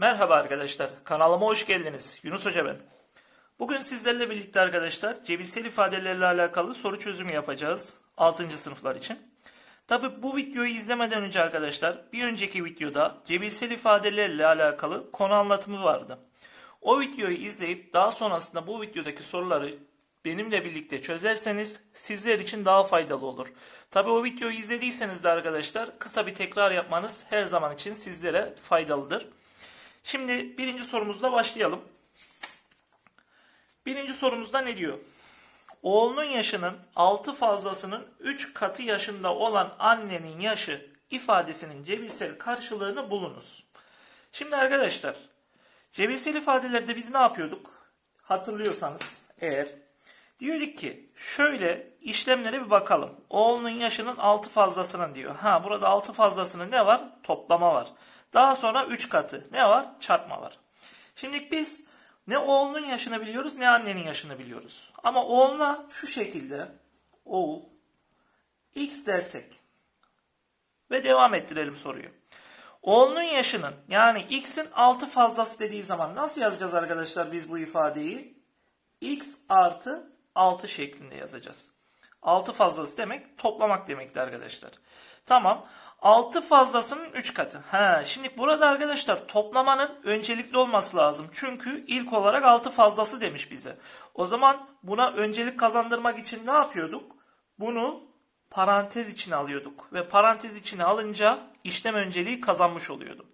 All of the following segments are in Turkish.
Merhaba arkadaşlar, kanalıma hoş geldiniz. Yunus Hoca ben. Bugün sizlerle birlikte arkadaşlar cebilsel ifadelerle alakalı soru çözümü yapacağız 6. sınıflar için. Tabi bu videoyu izlemeden önce arkadaşlar bir önceki videoda cebilsel ifadelerle alakalı konu anlatımı vardı. O videoyu izleyip daha sonrasında bu videodaki soruları benimle birlikte çözerseniz sizler için daha faydalı olur. Tabi o videoyu izlediyseniz de arkadaşlar kısa bir tekrar yapmanız her zaman için sizlere faydalıdır. Şimdi birinci sorumuzla başlayalım. Birinci sorumuzda ne diyor? Oğlunun yaşının 6 fazlasının 3 katı yaşında olan annenin yaşı ifadesinin cebirsel karşılığını bulunuz. Şimdi arkadaşlar cebirsel ifadelerde biz ne yapıyorduk? Hatırlıyorsanız eğer diyorduk ki şöyle işlemlere bir bakalım. Oğlunun yaşının 6 fazlasının diyor. Ha burada 6 fazlasının ne var? Toplama var. Daha sonra 3 katı. Ne var? Çarpma var. Şimdi biz ne oğlunun yaşını biliyoruz ne annenin yaşını biliyoruz. Ama oğluna şu şekilde oğul x dersek ve devam ettirelim soruyu. Oğlunun yaşının yani x'in 6 fazlası dediği zaman nasıl yazacağız arkadaşlar biz bu ifadeyi? x artı 6 şeklinde yazacağız. 6 fazlası demek toplamak demekti arkadaşlar. Tamam. 6 fazlasının 3 katı. Ha, şimdi burada arkadaşlar toplamanın öncelikli olması lazım. Çünkü ilk olarak 6 fazlası demiş bize. O zaman buna öncelik kazandırmak için ne yapıyorduk? Bunu parantez içine alıyorduk. Ve parantez içine alınca işlem önceliği kazanmış oluyordu.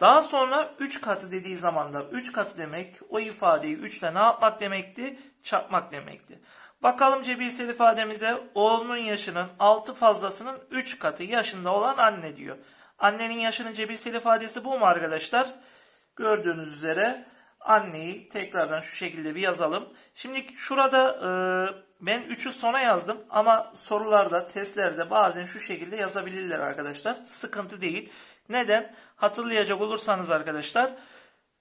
Daha sonra 3 katı dediği zaman da 3 katı demek o ifadeyi 3 ile ne yapmak demekti? Çarpmak demekti. Bakalım cebirsel ifademize oğlunun yaşının 6 fazlasının 3 katı yaşında olan anne diyor. Annenin yaşının cebirsel ifadesi bu mu arkadaşlar? Gördüğünüz üzere anneyi tekrardan şu şekilde bir yazalım. Şimdi şurada e, ben 3'ü sona yazdım ama sorularda, testlerde bazen şu şekilde yazabilirler arkadaşlar. Sıkıntı değil. Neden? Hatırlayacak olursanız arkadaşlar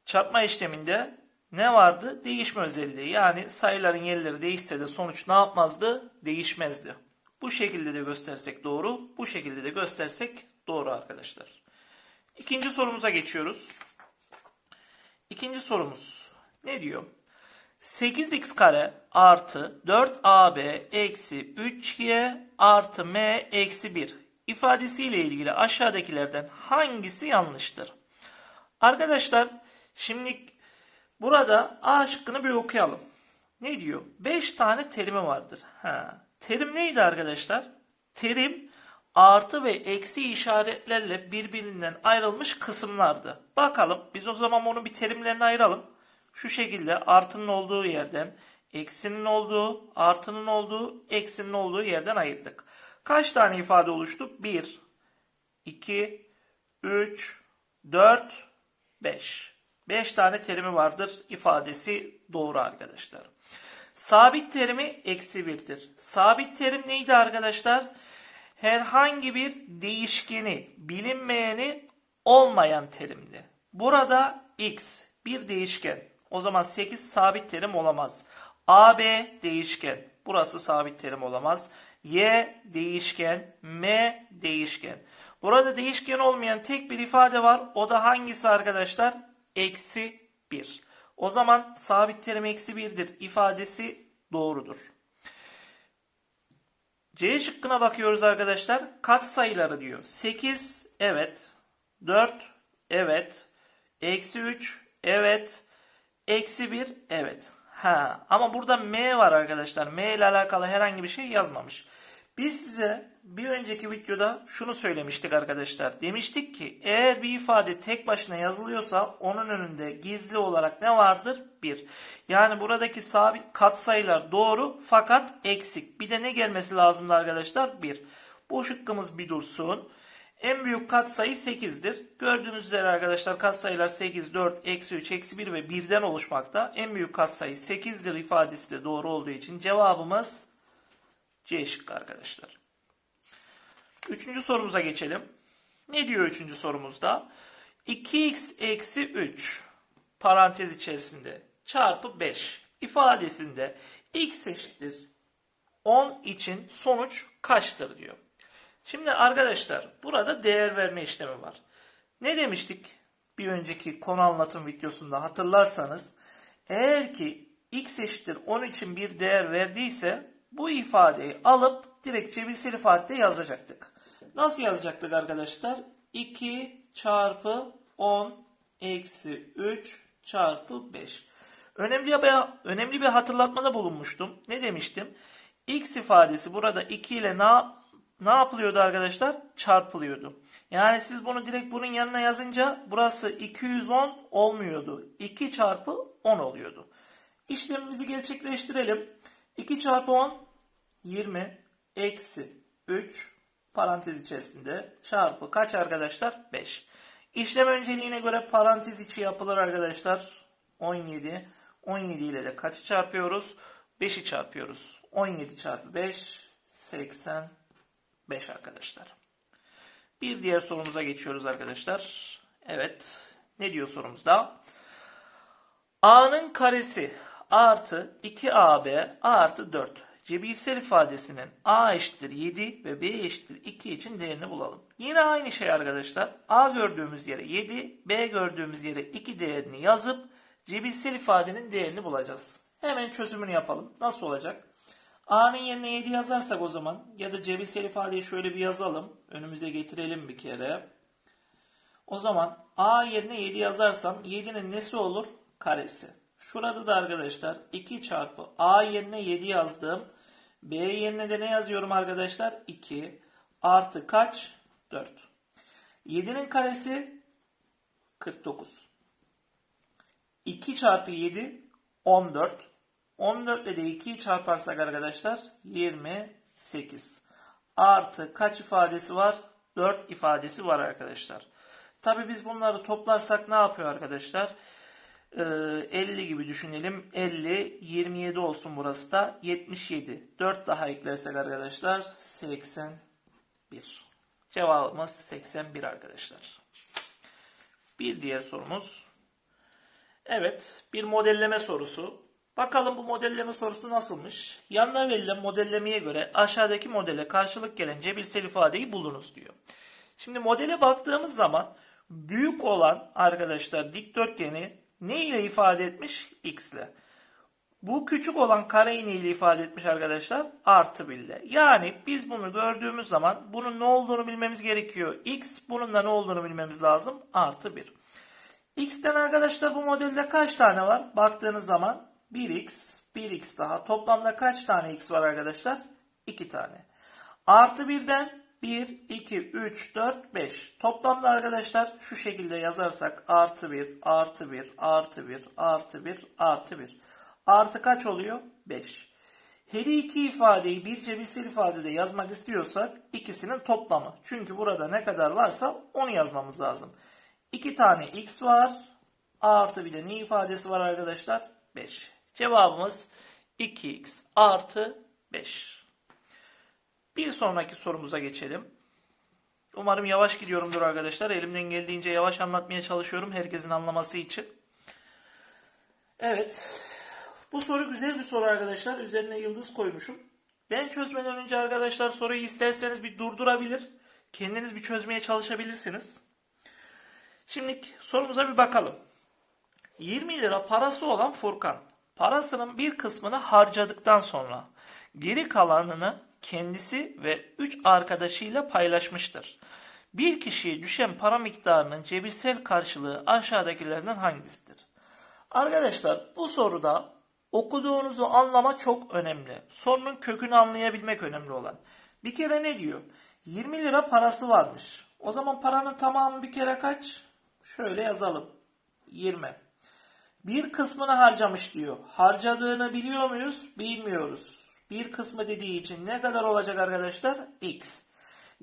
çarpma işleminde ne vardı? Değişme özelliği. Yani sayıların yerleri değişse de sonuç ne yapmazdı? Değişmezdi. Bu şekilde de göstersek doğru, bu şekilde de göstersek doğru arkadaşlar. İkinci sorumuza geçiyoruz. İkinci sorumuz ne diyor? 8x kare artı 4ab eksi 3y artı m eksi 1 ifadesiyle ilgili aşağıdakilerden hangisi yanlıştır? Arkadaşlar şimdi burada A şıkkını bir okuyalım. Ne diyor? 5 tane terimi vardır. Ha. Terim neydi arkadaşlar? Terim artı ve eksi işaretlerle birbirinden ayrılmış kısımlardı. Bakalım biz o zaman onu bir terimlerine ayıralım. Şu şekilde artının olduğu yerden eksinin olduğu, artının olduğu, eksinin olduğu yerden ayırdık. Kaç tane ifade oluştu? 1, 2, 3, 4, 5. 5 tane terimi vardır. ifadesi doğru arkadaşlar. Sabit terimi eksi 1'dir. Sabit terim neydi arkadaşlar? Herhangi bir değişkeni, bilinmeyeni olmayan terimdi. Burada x bir değişken. O zaman 8 sabit terim olamaz. AB değişken. Burası sabit terim olamaz. Y değişken, M değişken. Burada değişken olmayan tek bir ifade var. O da hangisi arkadaşlar? Eksi 1. O zaman sabit terim eksi 1'dir ifadesi doğrudur. C şıkkına bakıyoruz arkadaşlar. Kat sayıları diyor. 8 evet. 4 evet. Eksi 3 evet. Eksi 1 evet. Ha, ama burada M var arkadaşlar. M ile alakalı herhangi bir şey yazmamış. Biz size bir önceki videoda şunu söylemiştik arkadaşlar. Demiştik ki eğer bir ifade tek başına yazılıyorsa onun önünde gizli olarak ne vardır? 1. Yani buradaki sabit katsayılar doğru fakat eksik. Bir de ne gelmesi lazımdı arkadaşlar? 1. Bu şıkkımız bir dursun. En büyük katsayı 8'dir. Gördüğünüz üzere arkadaşlar katsayılar 8, 4, eksi 3, eksi 1 ve 1'den oluşmakta. En büyük katsayı 8'dir ifadesi de doğru olduğu için cevabımız C şıkkı arkadaşlar. Üçüncü sorumuza geçelim. Ne diyor üçüncü sorumuzda? 2x eksi 3 parantez içerisinde çarpı 5 ifadesinde x eşittir 10 için sonuç kaçtır diyor. Şimdi arkadaşlar burada değer verme işlemi var. Ne demiştik? bir önceki konu anlatım videosunda hatırlarsanız eğer ki x eşittir 10 için bir değer verdiyse bu ifadeyi alıp direkt cebirsel ifadede yazacaktık. Nasıl yazacaktık arkadaşlar? 2 çarpı 10 eksi 3 çarpı 5. Önemli bir, önemli bir hatırlatmada bulunmuştum. Ne demiştim? X ifadesi burada 2 ile ne, ne yapılıyordu arkadaşlar? Çarpılıyordu. Yani siz bunu direkt bunun yanına yazınca burası 210 olmuyordu. 2 çarpı 10 oluyordu. İşlemimizi gerçekleştirelim. 2 çarpı 10 20 eksi 3 parantez içerisinde çarpı kaç arkadaşlar? 5. İşlem önceliğine göre parantez içi yapılır arkadaşlar. 17. 17 ile de kaçı çarpıyoruz? 5'i çarpıyoruz. 17 çarpı 5 85 arkadaşlar. Bir diğer sorumuza geçiyoruz arkadaşlar. Evet. Ne diyor sorumuzda? A'nın karesi artı 2AB artı 4 cebirsel ifadesinin A eşittir 7 ve B eşittir 2 için değerini bulalım. Yine aynı şey arkadaşlar. A gördüğümüz yere 7, B gördüğümüz yere 2 değerini yazıp cebirsel ifadenin değerini bulacağız. Hemen çözümünü yapalım. Nasıl olacak? A'nın yerine 7 yazarsak o zaman ya da cebirsel ifadeyi şöyle bir yazalım. Önümüze getirelim bir kere. O zaman A yerine 7 yazarsam 7'nin nesi olur? Karesi. Şurada da arkadaşlar 2 çarpı A yerine 7 yazdım. B yerine de ne yazıyorum arkadaşlar? 2 artı kaç? 4. 7'nin karesi 49. 2 çarpı 7 14. 14 ile de 2'yi çarparsak arkadaşlar 28. Artı kaç ifadesi var? 4 ifadesi var arkadaşlar. Tabi biz bunları toplarsak ne yapıyor arkadaşlar? 50 ee, gibi düşünelim. 50, 27 olsun burası da. 77. 4 daha eklersek arkadaşlar 81. Cevabımız 81 arkadaşlar. Bir diğer sorumuz. Evet bir modelleme sorusu. Bakalım bu modelleme sorusu nasılmış? Yanına verilen modellemeye göre aşağıdaki modele karşılık gelen cebirsel ifadeyi bulunuz diyor. Şimdi modele baktığımız zaman büyük olan arkadaşlar dikdörtgeni ne ile ifade etmiş? X ile. Bu küçük olan kareyi ne ile ifade etmiş arkadaşlar? Artı 1 ile. Yani biz bunu gördüğümüz zaman bunun ne olduğunu bilmemiz gerekiyor. X bunun da ne olduğunu bilmemiz lazım. Artı 1. X'ten arkadaşlar bu modelde kaç tane var? Baktığınız zaman 1x, 1x daha. Toplamda kaç tane x var arkadaşlar? 2 tane. Artı 1'den 1, 2, 3, 4, 5. Toplamda arkadaşlar şu şekilde yazarsak artı 1, artı 1, artı 1, artı 1, artı 1. Artı kaç oluyor? 5. Her iki ifadeyi bir cebirsel ifadede yazmak istiyorsak ikisinin toplamı. Çünkü burada ne kadar varsa onu yazmamız lazım. 2 tane x var. Artı bir de ne ifadesi var arkadaşlar? 5. Cevabımız 2x artı 5. Bir sonraki sorumuza geçelim. Umarım yavaş gidiyorumdur arkadaşlar. Elimden geldiğince yavaş anlatmaya çalışıyorum herkesin anlaması için. Evet. Bu soru güzel bir soru arkadaşlar. Üzerine yıldız koymuşum. Ben çözmeden önce arkadaşlar soruyu isterseniz bir durdurabilir. Kendiniz bir çözmeye çalışabilirsiniz. Şimdi sorumuza bir bakalım. 20 lira parası olan Furkan parasının bir kısmını harcadıktan sonra geri kalanını kendisi ve 3 arkadaşıyla paylaşmıştır. Bir kişiye düşen para miktarının cebirsel karşılığı aşağıdakilerden hangisidir? Arkadaşlar bu soruda okuduğunuzu anlama çok önemli. Sorunun kökünü anlayabilmek önemli olan. Bir kere ne diyor? 20 lira parası varmış. O zaman paranın tamamı bir kere kaç? Şöyle yazalım. 20. Bir kısmını harcamış diyor. Harcadığını biliyor muyuz? Bilmiyoruz bir kısmı dediği için ne kadar olacak arkadaşlar? X.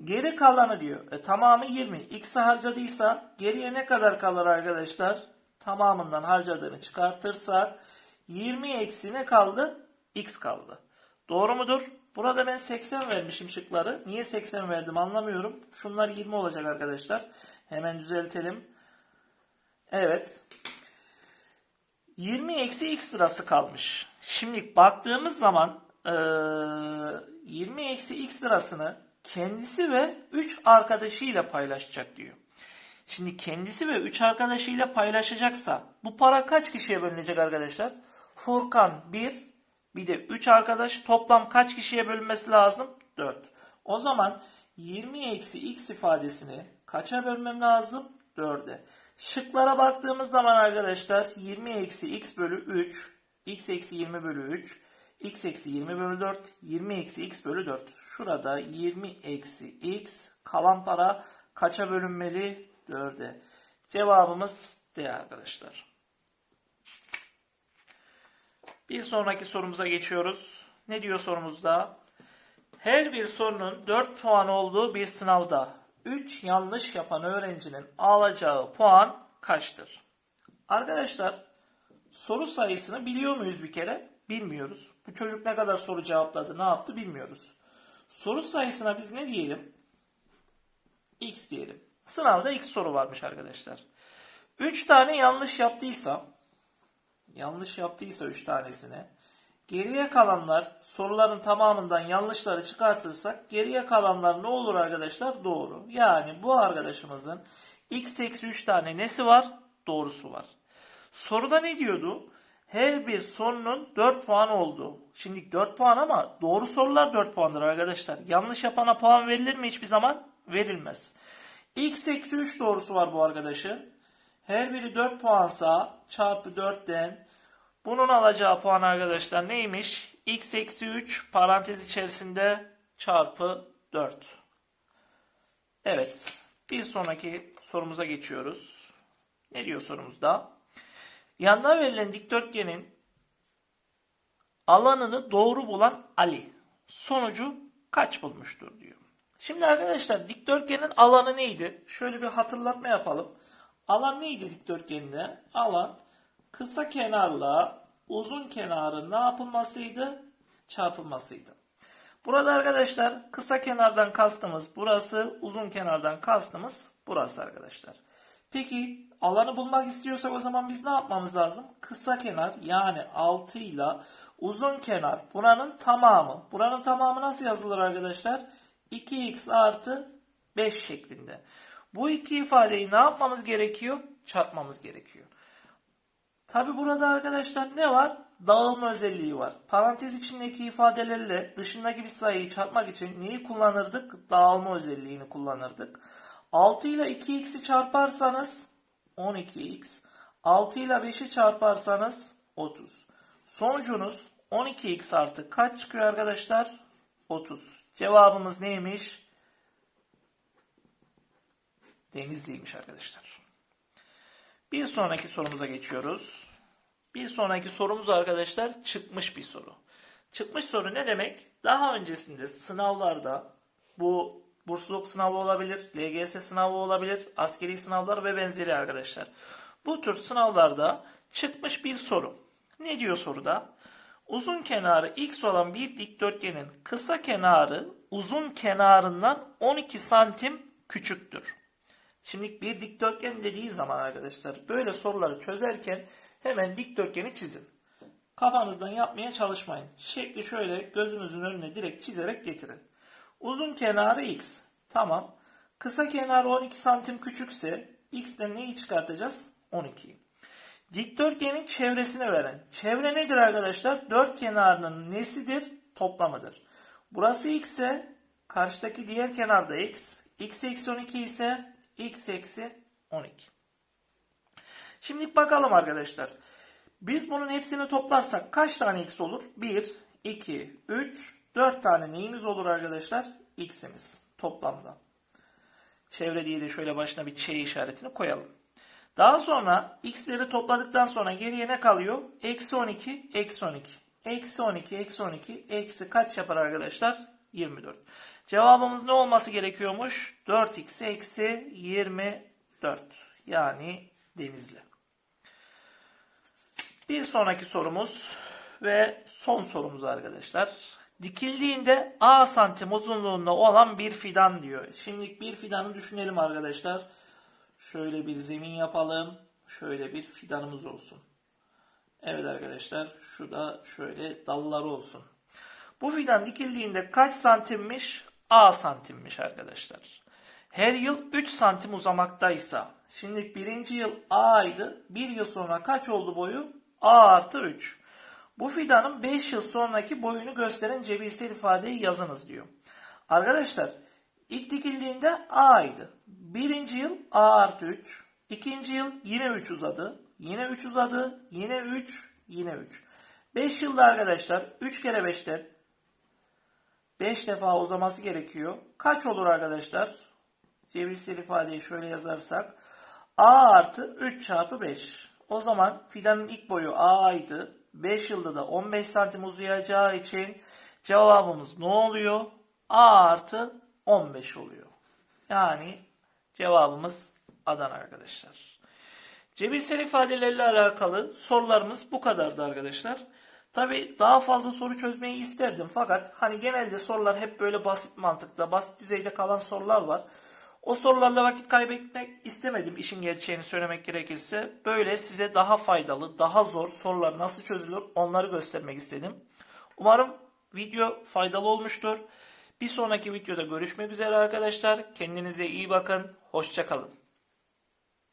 Geri kalanı diyor. E, tamamı 20. X'i harcadıysa geriye ne kadar kalır arkadaşlar? Tamamından harcadığını çıkartırsak 20 eksi kaldı? X kaldı. Doğru mudur? Burada ben 80 vermişim şıkları. Niye 80 verdim anlamıyorum. Şunlar 20 olacak arkadaşlar. Hemen düzeltelim. Evet. 20 eksi x sırası kalmış. Şimdi baktığımız zaman 20 eksi x lirasını kendisi ve 3 arkadaşıyla paylaşacak diyor. Şimdi kendisi ve 3 arkadaşıyla paylaşacaksa bu para kaç kişiye bölünecek arkadaşlar? Furkan 1 bir de 3 arkadaş toplam kaç kişiye bölünmesi lazım? 4. O zaman 20 eksi x ifadesini kaça bölmem lazım? 4'e. Şıklara baktığımız zaman arkadaşlar 20 eksi x bölü 3, x eksi 20 bölü 3, x eksi 20 bölü 4, 20 eksi x bölü 4. Şurada 20 eksi x kalan para kaça bölünmeli? 4'e. Cevabımız D arkadaşlar. Bir sonraki sorumuza geçiyoruz. Ne diyor sorumuzda? Her bir sorunun 4 puan olduğu bir sınavda 3 yanlış yapan öğrencinin alacağı puan kaçtır? Arkadaşlar soru sayısını biliyor muyuz bir kere? Bilmiyoruz. Bu çocuk ne kadar soru cevapladı, ne yaptı bilmiyoruz. Soru sayısına biz ne diyelim? X diyelim. Sınavda X soru varmış arkadaşlar. 3 tane yanlış yaptıysa yanlış yaptıysa 3 tanesine geriye kalanlar soruların tamamından yanlışları çıkartırsak geriye kalanlar ne olur arkadaşlar? Doğru. Yani bu arkadaşımızın x eksi 3 tane nesi var? Doğrusu var. Soruda ne diyordu? Her bir sorunun 4 puan olduğu. Şimdi 4 puan ama doğru sorular 4 puandır arkadaşlar. Yanlış yapana puan verilir mi hiçbir zaman? Verilmez. x eksi 3 doğrusu var bu arkadaşın. Her biri 4 puansa çarpı 4'ten bunun alacağı puan arkadaşlar neymiş? x eksi 3 parantez içerisinde çarpı 4. Evet. Bir sonraki sorumuza geçiyoruz. Ne diyor sorumuzda? Yanda verilen dikdörtgenin alanını doğru bulan Ali sonucu kaç bulmuştur diyor. Şimdi arkadaşlar dikdörtgenin alanı neydi? Şöyle bir hatırlatma yapalım. Alan neydi dikdörtgende? Alan kısa kenarla uzun kenarın ne yapılmasıydı? Çarpılmasıydı. Burada arkadaşlar kısa kenardan kastımız burası, uzun kenardan kastımız burası arkadaşlar. Peki alanı bulmak istiyorsak o zaman biz ne yapmamız lazım? Kısa kenar yani 6 ile uzun kenar buranın tamamı. Buranın tamamı nasıl yazılır arkadaşlar? 2x artı 5 şeklinde. Bu iki ifadeyi ne yapmamız gerekiyor? Çarpmamız gerekiyor. Tabi burada arkadaşlar ne var? Dağılma özelliği var. Parantez içindeki ifadelerle dışındaki bir sayıyı çarpmak için neyi kullanırdık? Dağılma özelliğini kullanırdık. 6 ile 2x'i çarparsanız 12x. 6 ile 5'i çarparsanız 30. Sonucunuz 12x artı kaç çıkıyor arkadaşlar? 30. Cevabımız neymiş? Denizliymiş arkadaşlar. Bir sonraki sorumuza geçiyoruz. Bir sonraki sorumuz arkadaşlar çıkmış bir soru. Çıkmış soru ne demek? Daha öncesinde sınavlarda bu bursluluk sınavı olabilir, LGS sınavı olabilir, askeri sınavlar ve benzeri arkadaşlar. Bu tür sınavlarda çıkmış bir soru. Ne diyor soruda? Uzun kenarı x olan bir dikdörtgenin kısa kenarı uzun kenarından 12 santim küçüktür. Şimdi bir dikdörtgen dediği zaman arkadaşlar böyle soruları çözerken hemen dikdörtgeni çizin. Kafanızdan yapmaya çalışmayın. Şekli şöyle gözünüzün önüne direkt çizerek getirin. Uzun kenarı x. Tamam. Kısa kenarı 12 santim küçükse x'ten neyi çıkartacağız? 12'yi. Dikdörtgenin çevresini veren. Çevre nedir arkadaşlar? Dört kenarının nesidir? Toplamıdır. Burası x ise karşıdaki diğer kenarda x. x eksi 12 ise x eksi 12. Şimdi bakalım arkadaşlar. Biz bunun hepsini toplarsak kaç tane x olur? 1, 2, 3, 4 tane neyimiz olur arkadaşlar? x'imiz toplamda. Çevre diye de şöyle başına bir ç işaretini koyalım. Daha sonra x'leri topladıktan sonra geriye ne kalıyor? Eksi 12, eksi 12. Eksi 12, eksi 12, eksi kaç yapar arkadaşlar? 24. Cevabımız ne olması gerekiyormuş? 4x eksi 24. Yani denizli. Bir sonraki sorumuz ve son sorumuz arkadaşlar. Dikildiğinde A santim uzunluğunda olan bir fidan diyor. Şimdi bir fidanı düşünelim arkadaşlar. Şöyle bir zemin yapalım. Şöyle bir fidanımız olsun. Evet arkadaşlar şu da şöyle dalları olsun. Bu fidan dikildiğinde kaç santimmiş? A santimmiş arkadaşlar. her yıl 3 santim uzamaktaysa, şimdi birinci yıl A'ydı, bir yıl sonra kaç oldu boyu? A artı 3. Bu fidanın 5 yıl sonraki boyunu gösteren cebirsel ifadeyi yazınız diyor. Arkadaşlar ilk dikildiğinde A'ydı. Birinci yıl A artı 3. İkinci yıl yine 3 uzadı. Yine 3 uzadı. Yine 3. Yine 3. 5 yılda arkadaşlar 3 kere 5'ten 5 defa uzaması gerekiyor. Kaç olur arkadaşlar? Cebirsel ifadeyi şöyle yazarsak. A artı 3 çarpı 5. O zaman fidanın ilk boyu A'ydı. 5 yılda da 15 santim uzayacağı için cevabımız ne oluyor? A artı 15 oluyor. Yani cevabımız Adana arkadaşlar. Cebirsel ifadelerle alakalı sorularımız bu kadardı arkadaşlar. Tabi daha fazla soru çözmeyi isterdim fakat hani genelde sorular hep böyle basit mantıkta, basit düzeyde kalan sorular var. O sorularla vakit kaybetmek istemedim işin gerçeğini söylemek gerekirse. Böyle size daha faydalı, daha zor sorular nasıl çözülür onları göstermek istedim. Umarım video faydalı olmuştur. Bir sonraki videoda görüşmek üzere arkadaşlar. Kendinize iyi bakın. Hoşçakalın.